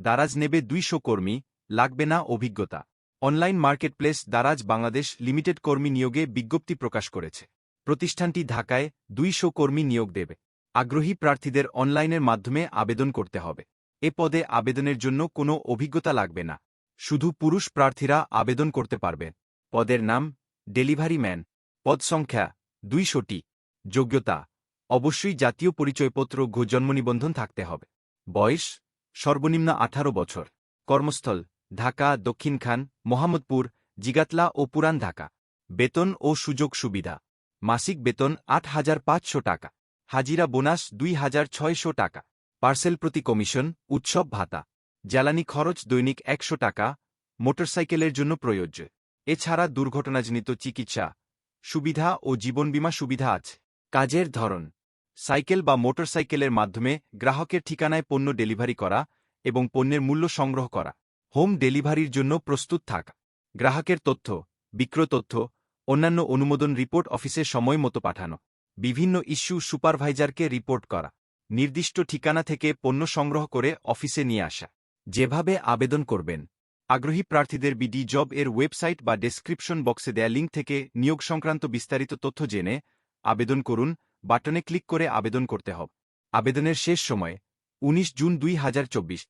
দারাজ নেবে দুইশো কর্মী, লাগবে না অভিজ্ঞতা। Online marketplace Daraz Bangladesh limited কর্মী নিয়োগে বিজ্ঞপ্তি প্রকাশ করেছে। প্রতিষ্ঠানটি ঢাকায় দুইশো কর্মী নিয়োগ দেবে। আগ্রহী প্রার্থীদের অনলাইনের মাধ্যমে আবেদন করতে হবে। এ পদে আবেদনের জন্য কোনো অভিজ্ঞতা লাগবে না। শুধু পুরুষ প্রার্থীরা আবেদন করতে পারবে। পদের নাম ডেলিভারি ম্যান। পদ সংখ্যা দুইশোটি। যোগ্যতা। অবশ্যই জাতীয় পরিচয়পত্র ঘ জন্ম নিবন্ধন থাকতে হবে। বয়স সর্বনিম্ন আঠারো বছর। কর্মস্থল, ঢাকা দক্ষিণখান মোহাম্মদপুর, জিগাতলা ও পুরান ঢাকা। বেতন ও সুযোগ সুবিধা। মাসিক বেতন আট হাজার পাঁচশো টাকা। হাজিরা বোনাস দুই হাজার ছয়শো টাকা। পার্সেল প্রতি কমিশন, উৎসব ভাতা। জ্বালানি খরচ দৈনিক একশো টাকা। মোটরসাইকেলের জন্য প্রয়োজ্য। এছাড়া দুর্ঘটনাজনিত চিকিৎসা। সুবিধা ও জীবন বীমা সুবিধা আছে। কাজের ধরন। সাইকেল বা মোটরসাইকেলের মাধ্যমে গ্রাহকের ঠিকানায় পণ্য ডেলিভারি করা এবং পণ্যের মূল্য সংগ্রহ করা। হোম ডেলিভারির জন্য প্রস্তুত থাকা। গ্রাহকের তথ্য, বিক্রয় তথ্য, অন্যান্য অনুমোদন রিপোর্ট অফিসে সময় মতো পাঠানো। বিভিন্ন ইস্যু সুপারভাইজারকে রিপোর্ট করা। নির্দিষ্ট ঠিকানা থেকে পণ্য সংগ্রহ করে অফিসে নিয়ে আসা। যেভাবে আবেদন করবেন। আগ্রহী প্রার্থীদের বিডি জব এর ওয়েবসাইট বা ডেসক্রিপশন বক্সে দেয়া লিঙ্ক থেকে নিয়োগ সংক্রান্ত বিস্তারিত তথ্য জেনে আবেদন করুন বাটনে ক্লিক করে আবেদন করতে হবে। আবেদনের শেষ সময় উনিশ জুন দুই হাজার চব্বিশ।